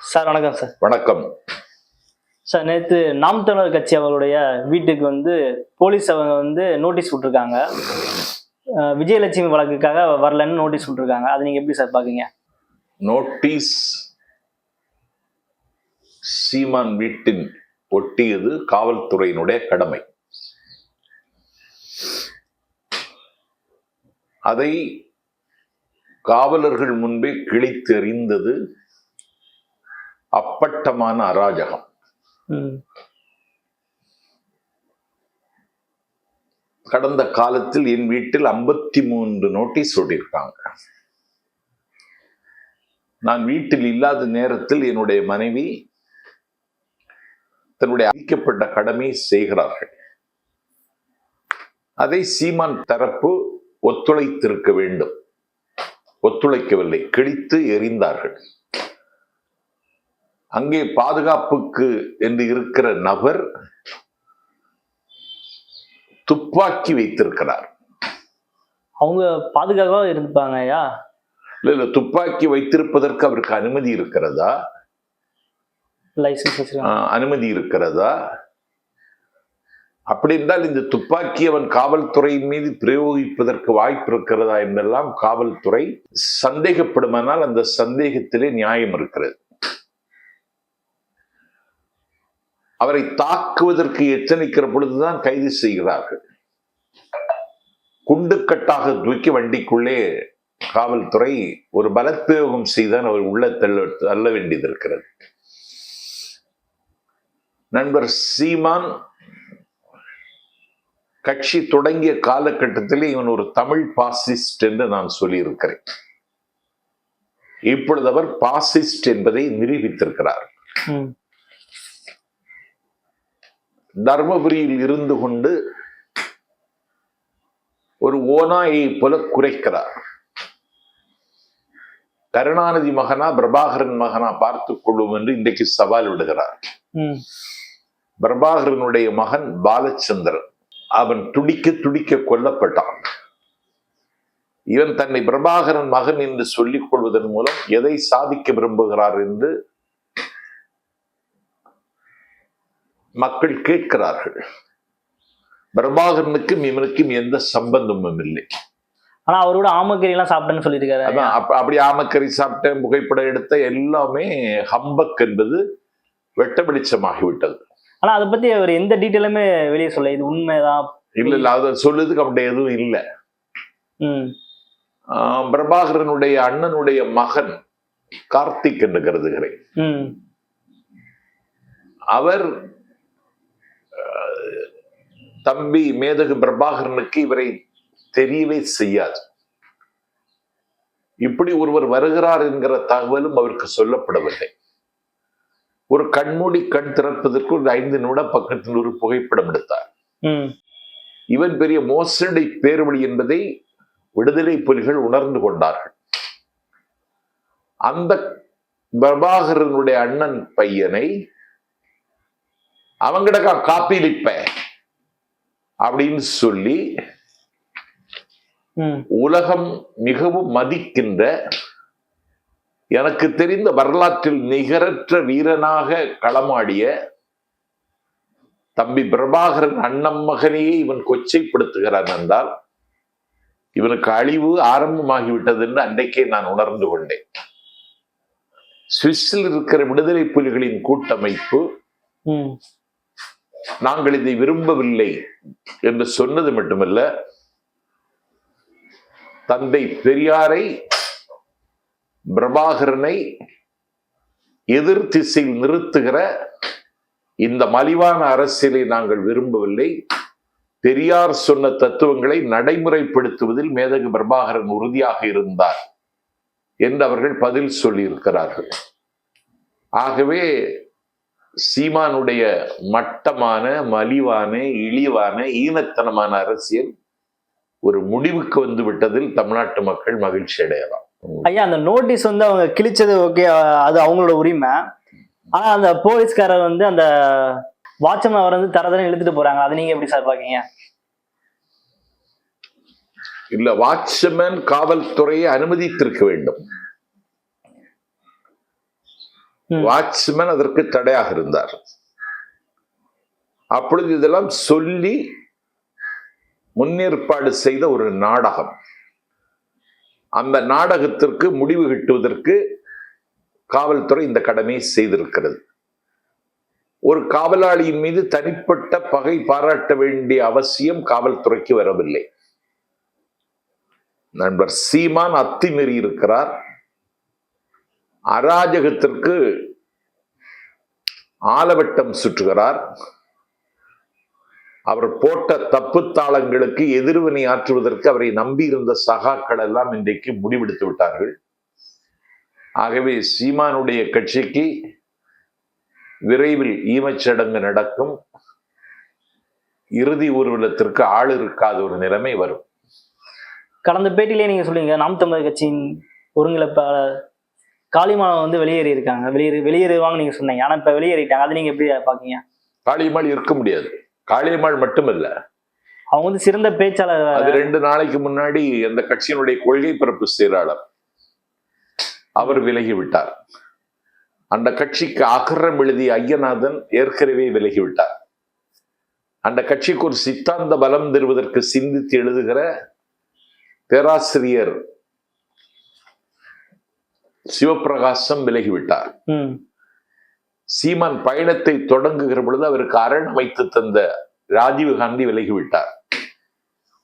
Sir வணக்கம் sir. வணக்கம். Sir நேற்று நாம் தமிழர் கட்சி அவர்களுடைய வீட்டுக்கு வந்து போலீஸ் அவங்க வந்து நோட்டீஸ் விட்ருக்காங்க அஹ் விஜயலட்சுமி வழக்குக்காக வரலன்னு நோட்டீஸ் விட்ருக்காங்க அதை நீங்கள் எப்படி சார் பார்க்குறீங்க நோட்டீஸ் சீமான் வீட்டின் ஒட்டியது காவல்துறையினுடைய கடமை. அதை காவலர்கள் முன்பே கிழித்தெறிந்தது அப்பட்டமான அராஜகம். கடந்த காலத்தில் என் வீட்டில் ஐம்பத்தி மூன்று நோட்டீஸ் ஒட்டியிருக்காங்க நான் வீட்டில் இல்லாத நேரத்தில் என்னுடைய மனைவி தன்னுடைய அளிக்கப்பட்ட கடமையை செய்கிறார்கள். அதை சீமான் தரப்பு ஒத்துழைத்திருக்க வேண்டும். ஒத்துழைக்கவில்லை கிழித்து எறிந்தார்கள். அங்கே பாதுகாப்புக்கு என்று இருக்கிற நபர் துப்பாக்கி வைத்திருக்கிறார். அவங்க பாதுகாப்பாக இருந்துப்பாங்க ஐயா? இல்ல இல்ல துப்பாக்கி வைத்திருப்பதற்கு அவருக்கு அனுமதி இருக்கிறதா? லைசன்ஸ் அனுமதி இருக்கிறதா? அப்படி என்றால் இந்த துப்பாக்கி அவன் காவல்துறையின் மீது பிரயோகிப்பதற்கு வாய்ப்பு இருக்கிறதா என்றெல்லாம் காவல்துறை சந்தேகப்படுமானால் அந்த சந்தேகத்திலே நியாயம் இருக்கிறது. அவரை தாக்குவதற்கு எச்சரிக்கிற பொழுதுதான் கைது செய்கிறார்கள். குண்டுக்கட்டாக தூக்கி வண்டிக்குள்ளே காவல்துறை ஒரு பலப்பிரயோகம் செய்தான் அவர் உள்ள தள்ள தள்ள வேண்டியது இருக்கிறது நண்பர் சீமான் கட்சி தொடங்கிய காலகட்டத்திலே இவன் ஒரு தமிழ் பாசிஸ்ட் என்று நான் சொல்லியிருக்கிறேன். இப்பொழுது அவர் பாசிஸ்ட் என்பதை நிரூபித்திருக்கிறார். தர்மபுரியில் இருந்து கொண்டு ஒரு ஓநாயை போல குறைக்கிறார். கருணாநிதி மகனா பிரபாகரன் மகனா பார்த்துக் கொள்வோம் என்று இன்றைக்கு சவால் விடுகிறார். பிரபாகரனுடைய மகன் பாலச்சந்திரன் அவன் துடிக்க துடிக்க கொல்லப்பட்டான். இவன் தன்னை பிரபாகரன் மகன் என்று சொல்லிக் கொள்வதன் மூலம் எதை சாதிக்க விரும்புகிறார் என்று மக்கள் கேட்கிறார்கள். பிரபாகரனுக்கும் இவனுக்கும் எந்த சம்பந்தமும் இல்லை. ஆனா அவரோட ஆமக்கறி எல்லாம் சாப்பிட்டேன்னு சொல்லியிருக்காரு. அதான் அப்ப- அப்படி ஆமக்கறி சாப்பிட்ட புகைப்படம் எடுத்த எல்லாமே ஹம்பக் என்பது வெட்ட வெளிச்சமாகிவிட்டது. ஆனா அதை பத்தி அவர் எந்த டீட்டெயிலுமே வெளியே சொல்ல இது உண்மைதான் இல்ல இல்ல அதை சொல்லுறதுக்கு அப்படி எதுவும் இல்லை. பிரபாகரனுடைய அண்ணனுடைய மகன் கார்த்திக் என்று கருதுகிறேன். அவர் தம்பி மேதகு பிரபாகரனுக்கு இவரை தெரியவே செய்யாது. இப்படி ஒருவர் வருகிறார் என்கிற தகவலும் அவருக்கு சொல்லப்படவில்லை. ஒரு கண்மூடி கண் திறப்பதற்கு ஒரு ஐந்து நிமிடம் பக்கத்தில் ஒரு புகைப்படம் எடுத்தார். இவன் பெரிய மோசடி பேர்வழி என்பதை விடுதலை புலிகள் உணர்ந்து கொண்டார்கள். அந்த பிரபாகரனுடைய அண்ணன் பையனை அவங்கிட்ட காப்பீலிப்ப அப்படின்னு சொல்லி உலகம் மிகவும் மதிக்கின்ற எனக்கு தெரிந்த வரலாற்றில் நிகரற்ற வீரனாக களமாடிய தம்பி பிரபாகரன் அண்ணன் மகனையே இவன் கொச்சைப்படுத்துகிறான் என்றால் இவனுக்கு அழிவு ஆரம்பமாகிவிட்டது என்று அன்றைக்கே நான் உணர்ந்து கொண்டேன். சுவிஸில் இருக்கிற விடுதலை புலிகளின் கூட்டமைப்பு நாங்கள் இதை விரும்பவில்லை என்று சொன்னது மட்டுமல்ல தந்தை பெரியாரை பிரபாகரனை எதிர் திசையில் நிறுத்துகிற இந்த மலிவான அரசியலை நாங்கள் விரும்பவில்லை. பெரியார் சொன்ன தத்துவங்களை நடைமுறைப்படுத்துவதில் மேதகு பிரபாகரன் உறுதியாக இருந்தார் என்று அவர்கள் பதில் சொல்லியிருக்கிறார்கள். ஆகவே சீமானுடைய மட்டமான மலிவான இழிவான ஈனத்தனமான அரசியல் ஒரு முடிவுக்கு வந்து விட்டதில் தமிழ்நாட்டு மக்கள் மகிழ்ச்சி அடையலாம். ஐயா அந்த நோட்டீஸ் வந்து அவங்க கிழிச்சது ஓகே அது அவங்களோட உரிமை. ஆனா அந்த போலீஸ்காரர் வந்து அந்த வாட்ச்மேன் அவர் வந்து தரதரம் இழுத்துட்டு போறாங்க. அதை நீங்க எப்படி சார் பாக்கீங்க இல்ல வாட்ச்மேன் காவல்துறையை அனுமதித்திருக்க வேண்டும். வாட்ச்மேன் அதற்கு தடையாக இருந்தார். அப்பொழுது இதெல்லாம் சொல்லி முன்னேற்பாடு செய்த ஒரு நாடகம். அந்த நாடகத்திற்கு முடிவு கட்டுவதற்கு காவல்துறை இந்த கடமையை செய்திருக்கிறது. ஒரு காவலாளியின் மீது தனிப்பட்ட பகை பாராட்ட வேண்டிய அவசியம் காவல்துறைக்கு வரவில்லை. நண்பர் சீமான் அத்துமீறி இருக்கிறார். அராஜகத்திற்கு ஆலவட்டம் சுற்றுகிறார். அவர் போட்ட தப்பு தாளங்களுக்கு எதிர்வினை ஆற்றுவதற்கு அவரை நம்பியிருந்த சகாக்கள் எல்லாம் இன்றைக்கு முடிவெடுத்து விட்டார்கள். ஆகவே சீமானுடைய கட்சிக்கு விரைவில் ஈமச்சடங்கு நடக்கும். இறுதி ஊர்வலத்திற்கு ஆள் இருக்காத ஒரு நிலைமை வரும். கடந்த பேட்டியிலே நீங்க சொல்றீங்க நாம் தமிழர் கட்சியின் ஒருங்கிணைப்பாளர் காளிமாவை வந்து வெளியேறி இருக்காங்க. வெளியேறி வெளியேறுவாங்க நீங்க சொன்னீங்க. ஆனா இப்ப வெளியேறிட்டாங்க. அதை நீங்க எப்படி பாக்கீங்க? காளியம்மாள் இருக்க முடியாது. காளியம்மாள் மட்டுமல்ல. அவங்க வந்து சிறந்த பேச்சாளர். அது ரெண்டு நாளைக்கு முன்னாடி அந்த கட்சியினுடைய கொள்கை பரப்பு செயலாளர். அவர் விலகி விட்டார் அந்த கட்சிக்கு அகரம் எழுதிய ஐயநாதன் ஏற்கனவே விலகி விட்டார் அந்த கட்சிக்கு ஒரு சித்தாந்த பலம் தருவதற்கு சிந்தித்து எழுதுகிற பேராசிரியர் சிவபிரகாசம் விலகிவிட்டார். சீமான் பயணத்தை தொடங்குகிற பொழுது அவருக்கு அரண் வைத்து தந்த ராஜீவ் காந்தி விலகிவிட்டார்.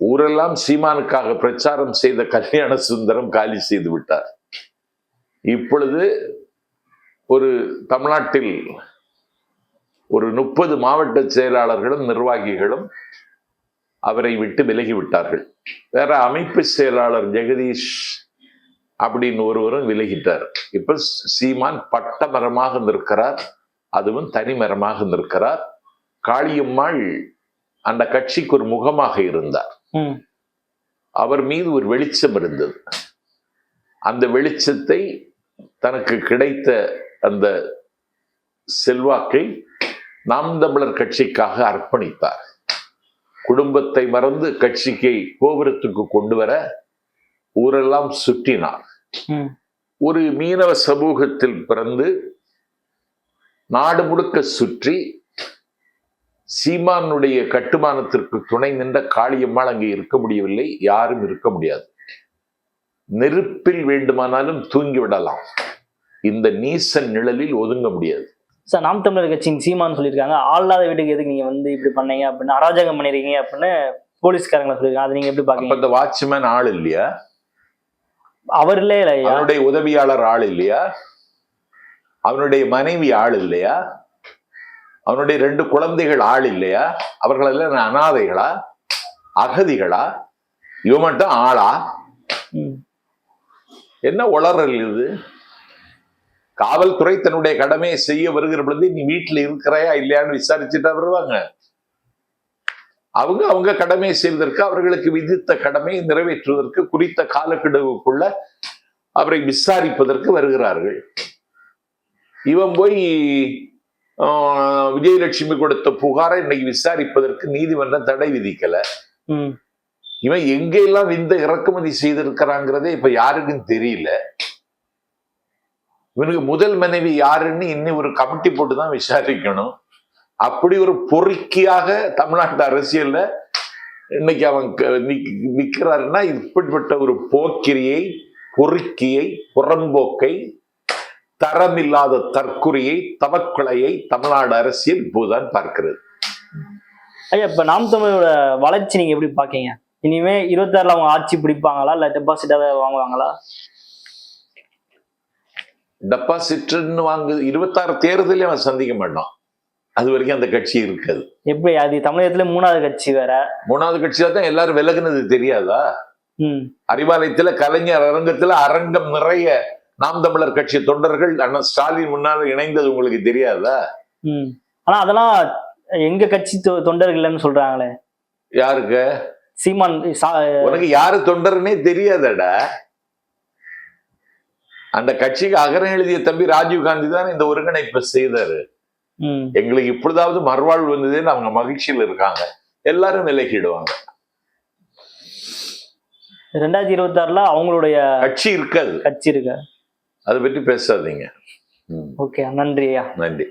ஊரெல்லாம் சீமானுக்காக பிரச்சாரம் செய்த கல்யாண சுந்தரம் காலி செய்து விட்டார். இப்பொழுது ஒரு தமிழ்நாட்டில் ஒரு முப்பது மாவட்ட செயலாளர்களும் நிர்வாகிகளும் அவரை விட்டு விலகிவிட்டார்கள். வேற அமைப்பு செயலாளர் ஜெகதீஷ் அப்படின்னு ஒருவரும் விலகிட்டார். இப்ப சீமான் பட்ட மரமாக நிற்கிறார். அதுவும் தனி மரமாக நிற்கிறார். காளியம்மாள் அந்த கட்சிக்கு ஒரு முகமாக இருந்தார். அவர் மீது ஒரு வெளிச்சம் இருந்தது. அந்த வெளிச்சத்தை தனக்கு கிடைத்த அந்த செல்வாக்கை நாம் தமிழர் கட்சிக்காக அர்ப்பணித்தார். குடும்பத்தை மறந்து கட்சிக்கை கோபுரத்துக்கு கொண்டு வர ஊரெல்லாம் சுற்றினார். ஒரு மீனவ சமூகத்தில் பிறந்து நாடு முழுக்க சுற்றி சீமானுடைய கட்டுமானத்திற்கு துணை நின்ற காளியம்மாள் அங்கே இருக்க முடியவில்லை யாரும் இருக்க முடியாது. நெருப்பில் வேண்டுமானாலும் தூங்கி விடலாம். இந்த நீசன் நிழலில் ஒதுங்க முடியாது. சார் நாம் தமிழர் கட்சியின் சீமான்னு சொல்லியிருக்காங்க ஆள் இல்லாத வீட்டுக்கு எதுக்கு நீங்க வந்து இப்படி பண்ணீங்க அப்படின்னு அராஜகம் பண்ணிருக்கீங்க அப்படின்னு போலீஸ்காரங்களை சொல்லியிருக்காங்க. அதை நீங்க எப்படி பாக்கீங்க இந்த வாட்ச்மேன் ஆள் இல்லையா? அவர் இல்லையே? அவனுடைய உதவியாளர் ஆள் இல்லையா? அவனுடைய மனைவி ஆள் இல்லையா? அவனுடைய ரெண்டு குழந்தைகள் ஆள் இல்லையா? அவர்கள் எல்லாம் அனாதைகளா? அகதிகளா? இவன் மட்டும் ஆளா? என்ன உளறல் இது? காவல்துறை தன்னுடைய கடமையை செய்ய வருகிற பொழுது நீ வீட்டுல இருக்கிறாயா இல்லையான்னு விசாரிச்சுட்டா வருவாங்க. அவங்க அவங்க கடமையை செய்வதற்கு அவர்களுக்கு விதித்த கடமையை நிறைவேற்றுவதற்கு குறித்த காலக்கெடுவுக்குள்ள அவரை விசாரிப்பதற்கு வருகிறார்கள். இவன் போய் விஜயலட்சுமி கொடுத்த புகாரை இன்னைக்கு விசாரிப்பதற்கு நீதிமன்றம் தடை விதிக்கல. இவன் எங்கெல்லாம் இந்த இறக்குமதி செய்திருக்கிறாங்கிறதே இப்ப யாருக்கும் தெரியல. இவனுக்கு முதல் மனைவி யாருன்னு இன்னும் ஒரு கமிட்டி போட்டு தான் விசாரிக்கணும். அப்படி ஒரு பொறுக்கியாக தமிழ்நாட்டு அரசியல்ல இன்னைக்கு அவன் நிக்கிறாருன்னா இப்படிப்பட்ட ஒரு போக்கிரியை பொறுக்கியை புறம்போக்கை தரமில்லாத தற்குறியை தவக்குலையை தமிழ்நாடு அரசியல் இப்போதுதான் பார்க்கிறது. ஐயா இப்ப நாம் தமிழோட வளர்ச்சி நீங்க எப்படி பாக்கீங்க? இனிமே இருபத்தாறுல அவங்க ஆட்சி பிடிப்பாங்களா? இல்ல டெபாசிட் ஏதாவது வாங்குவாங்களா? டெபாசிட்னு வாங்கு இருபத்தாறு தேர்தலே அவன் சந்திக்க மாட்டான். அது வரைக்கும் அந்த கட்சி இருக்காது. எப்படி? அது தமிழகத்துல மூணாவது கட்சி வேற. மூணாவது கட்சியா தான் எல்லாரும் விலகுனது தெரியாதா? அறிவாலயத்துல கலைஞர் அரங்கத்துல அரங்கம் நிறைய நாம் தமிழர் கட்சி தொண்டர்கள் அண்ணன் ஸ்டாலின் முன்னால் இணைந்தது உங்களுக்கு தெரியாதா? ஆனா அதெல்லாம் எங்க கட்சி தொ- தொண்டர்கள் இல்லைன்னு சொல்றாங்களே. யாருக்கு? சீமான் உனக்கு யாரு தொண்டர்னே தெரியாதடா. அந்த கட்சிக்கு அகரம் எழுதிய தம்பி ராஜீவ் காந்தி தான் இந்த ஒருங்கிணைப்பை செய்தாரு. எங்களுக்கு இப்பொழுதாவது மறுவாழ்வு வந்ததுன்னு அவங்க மகிழ்ச்சியில் இருக்காங்க. எல்லாரும் விலகிடுவாங்க. ரெண்டாயிரத்தி இருபத்தாறுல அவங்களுடைய கட்சி இருக்காது. கட்சி இருக்கு அதை பற்றி பேசாதீங்க. ஓகே நன்றி ஐயா. நன்றி.